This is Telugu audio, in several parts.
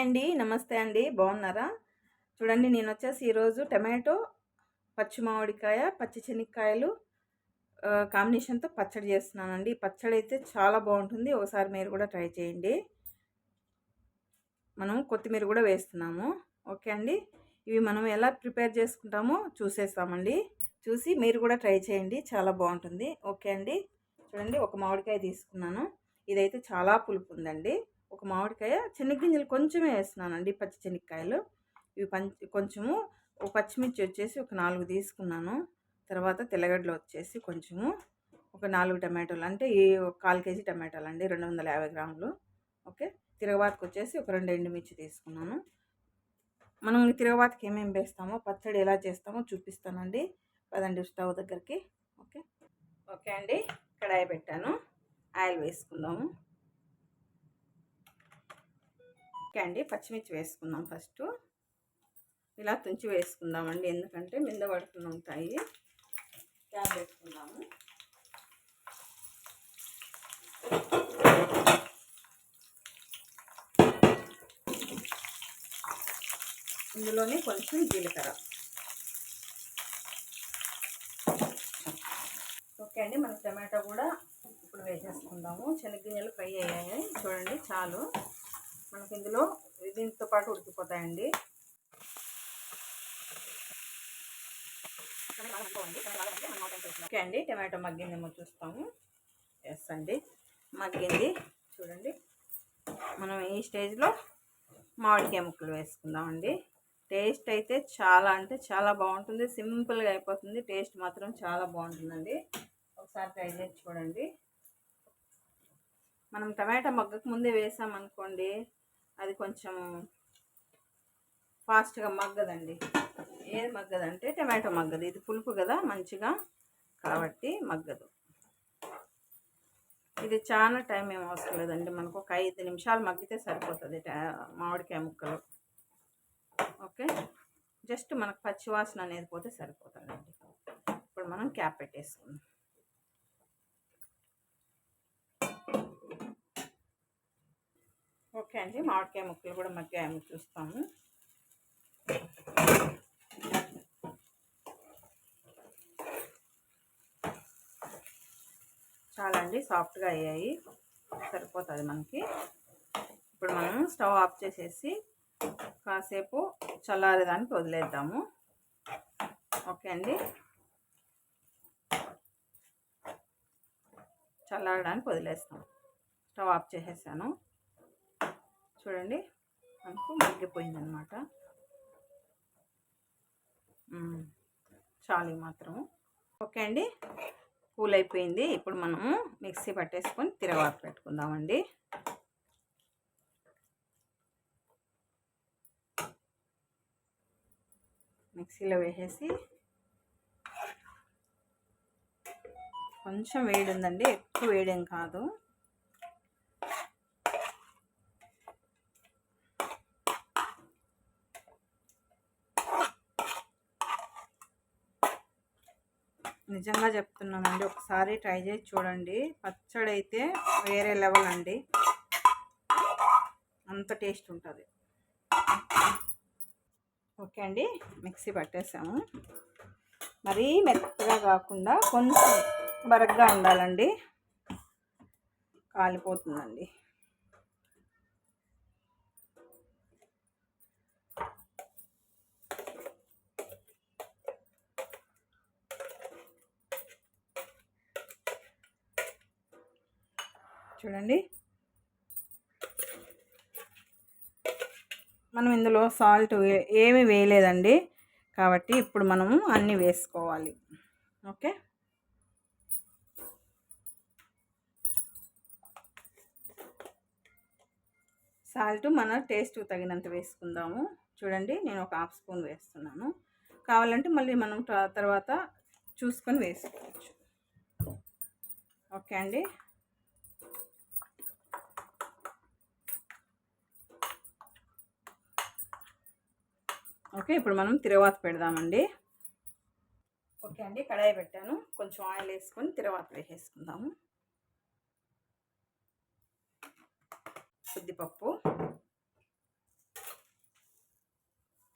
హాయ్ అండి. నమస్తే అండి. బాగున్నారా? చూడండి నేను వచ్చేసి ఈరోజు టమాటో పచ్చి మామిడికాయ పచ్చి శనక్కాయలు కాంబినేషన్తో పచ్చడి చేస్తున్నానండి. ఈ పచ్చడి అయితే చాలా బాగుంటుంది. ఒకసారి మీరు కూడా ట్రై చేయండి. మనం కొత్తిమీర కూడా వేస్తున్నాము. ఓకే అండి. ఇవి మనం ఎలా ప్రిపేర్ చేసుకుంటామో చూసేస్తామండి. చూసి మీరు కూడా ట్రై చేయండి. చాలా బాగుంటుంది. ఓకే అండి. చూడండి ఒక మామిడికాయ తీసుకున్నాను. ఇదైతే చాలా పులుపు ఉందండి. ఒక మామిడికాయ చెనిగ్గింజలు కొంచెమే వేస్తున్నానండి పచ్చి చెనిక్కాయలు. ఇవి పంచి కొంచెము ఒక పచ్చిమిర్చి వచ్చేసి ఒక నాలుగు తీసుకున్నాను. తర్వాత తెల్లగడ్డలు వచ్చేసి కొంచెము ఒక నాలుగు టమాటోలు అంటే ఈ కాల్ కేజీ టమాటాలు అండి రెండు వందల యాభై గ్రాములు. ఓకే? తిరగబాతకు వచ్చేసి ఒక రెండు ఎండుమిర్చి తీసుకున్నాను. మనం తిరగబాతకి ఏమేమి వేస్తామో పచ్చడి ఎలా చేస్తామో చూపిస్తానండి. పదండి స్టవ్ దగ్గరికి. ఓకే? ఓకే అండి. కడాయి పెట్టాను. ఆయిల్ వేసుకుందాము. ఓకే అండి. పచ్చిమిర్చి వేసుకుందాం ఫస్ట్. ఇలా తుంచి వేసుకుందామండి. ఎందుకంటే మింద పడుకుని ఉంటాయి. క్యాబ్ వేసుకుందాము ఇందులోనే కొంచెం జీలకర్ర. ఓకే అండి. మన టమాటో కూడా ఇప్పుడు వేసేసుకుందాము. శనగ్గింజలు ఫ్రై అయ్యాయి. చూడండి చాలు. మనకి ఇందులో దీంతో పాటు ఉడికిపోతాయండి. ఓకే అండి టమాటో మగ్గిందేమో చూస్తాము. ఎస్ అండి మగ్గింది. చూడండి మనం ఈ స్టేజ్లో మామిడికాయ ముక్కలు వేసుకుందామండి. టేస్ట్ అయితే చాలా అంటే చాలా బాగుంటుంది. సింపుల్గా అయిపోతుంది. టేస్ట్ మాత్రం చాలా బాగుంటుందండి. ఒకసారి ట్రై చేసి చూడండి. మనం టమాటా మగ్గక ముందే వేసామనుకోండి అది కొంచెం ఫాస్ట్గా మగ్గదండి. ఏది మగ్గదంటే టమాటో మగ్గదు. ఇది పులుపు కదా మంచిగా కాబట్టి మగ్గదు. ఇది చాలా టైం ఏం అవసరం లేదండి. మనకు ఒక ఐదు నిమిషాలు మగ్గితే సరిపోతుంది మామిడికాయ ముక్కలు. ఓకే? జస్ట్ మనకు పచ్చివాసన అనేది పోతే సరిపోతుందండి. ఇప్పుడు మనం క్యాప్ పెట్టేసుకుందాం. అండి మామిడికాయ ముక్కలు కూడా మగ్గాయని చూస్తాము చాలా అండి సాఫ్ట్గా అయ్యాయి. సరిపోతుంది మనకి. ఇప్పుడు మనం స్టవ్ ఆఫ్ చేసేసి కాసేపు చల్లారేదానికి వదిలేద్దాము. ఓకే అండి. చల్లారడానికి వదిలేస్తాం. స్టవ్ ఆఫ్ చేసేసాను. చూడండి. మనకు మగ్గిపోయిందనమాట చాలు మాత్రము ఓకే అండి. కూల్ అయిపోయింది ఇప్పుడు మనము మిక్సీ పట్టేసుకొని తిరగబాత పెట్టుకుందామండి. మిక్సీలో వేసేసి కొంచెం వేడి ఉందండి. ఎక్కువ వేడేం కాదు. నిజంగా చెప్తున్నామండి ఒకసారి ట్రై చేసి చూడండి. పచ్చడి అయితే వేరే లెవెల్ అండి. అంత టేస్ట్ ఉంటుంది. ఓకే అండి. మిక్సీ పట్టేసాము. మరీ మెత్తగా కాకుండా కొంచెం బరగ్గా ఉండాలండి. కాలిపోతుందండి. చూడండి. మనం ఇందులో సాల్ట్ ఏమీ వేయలేదండి. కాబట్టి ఇప్పుడు మనము అన్నీ వేసుకోవాలి. ఓకే? సాల్ట్ మన టేస్ట్ తగినంత వేసుకుందాము. చూడండి నేను ఒక హాఫ్ స్పూన్ వేస్తున్నాను. కావాలంటే మళ్ళీ మనం తర్వాత చూసుకొని వేసుకోవచ్చు. ఓకే అండి? ఓకే ఇప్పుడు మనం తిరవాత పెడదామండి. ఓకే అండి కడాయి పెట్టాను. కొంచెం ఆయిల్ వేసుకొని తిరవాత వేసేసుకుందాము. ఉద్దిపప్పు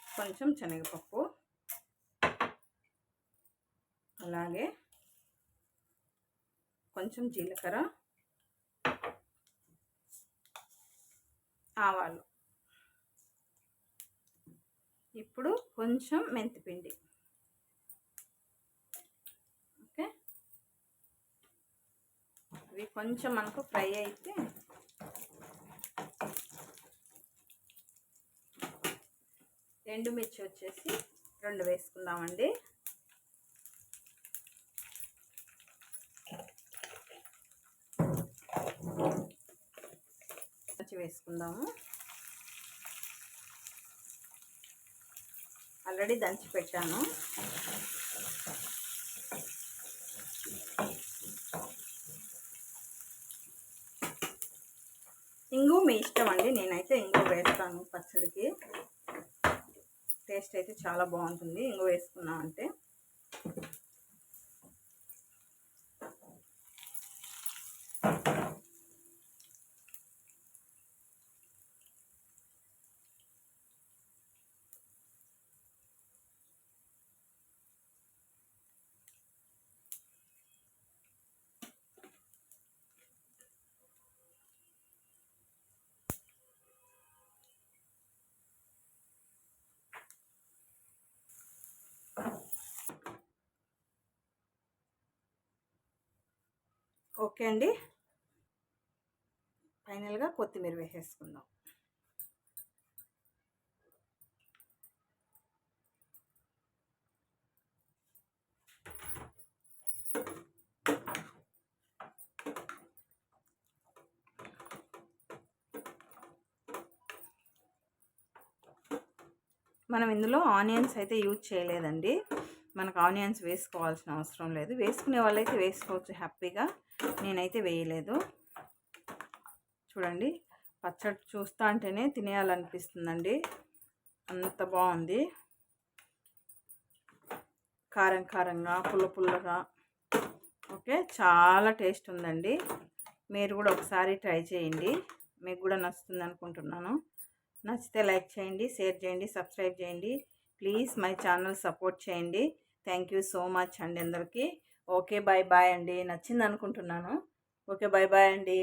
కొంచెం శనగపప్పు. అలాగే కొంచెం జీలకర్ర. ఆవాలు. ఇప్పుడు కొంచెం మెంతిపిండి. ఓకే? ఇవి కొంచెం మనకు ఫ్రై అయితే ఎండుమిర్చి వచ్చేసి రెండు వేసుకుందామండి. వేసుకుందాము. ఆల్రెడీ దంచి పెట్టాను. ఇంగు మీ ఇష్టం అండి. నేనైతే ఇంగు వేస్తాను పచ్చడికి. టేస్ట్ అయితే చాలా బాగుంటుంది. ఇంగు వేసుకున్నామంటే ఓకే అండి. ఫైనల్గా కొత్తిమీర వేసేసుకుందాం. మనం ఇందులో ఆనియన్స్ అయితే యూజ్ చేయలేదండి. మనకు ఆనియన్స్ వేసుకోవాల్సిన అవసరం లేదు. వేసుకునే వాళ్ళైతే వేసుకోవచ్చు హ్యాపీగా. నేనైతే వేయలేదు. చూడండి పచ్చడి చూస్తా అంటేనే తినేయాలనిపిస్తుందండి. అంత బాగుంది. కారం కారంగా పుల్ల పుల్లగా. ఓకే చాలా టేస్ట్ ఉందండి. మీరు కూడా ఒకసారి ట్రై చేయండి. మీకు కూడా నచ్చుతుంది అనుకుంటున్నాను. నచ్చితే లైక్ చేయండి షేర్ చేయండి సబ్స్క్రైబ్ చేయండి. ప్లీజ్ మై ఛానల్ సపోర్ట్ చేయండి. థ్యాంక్ యూ సో మచ్ అండి అందరికీ. ఓకే బాయ్ బాయ్ అండి. నచ్చింది అనుకుంటున్నాను ఓకే బాయ్ బాయ్ అండి.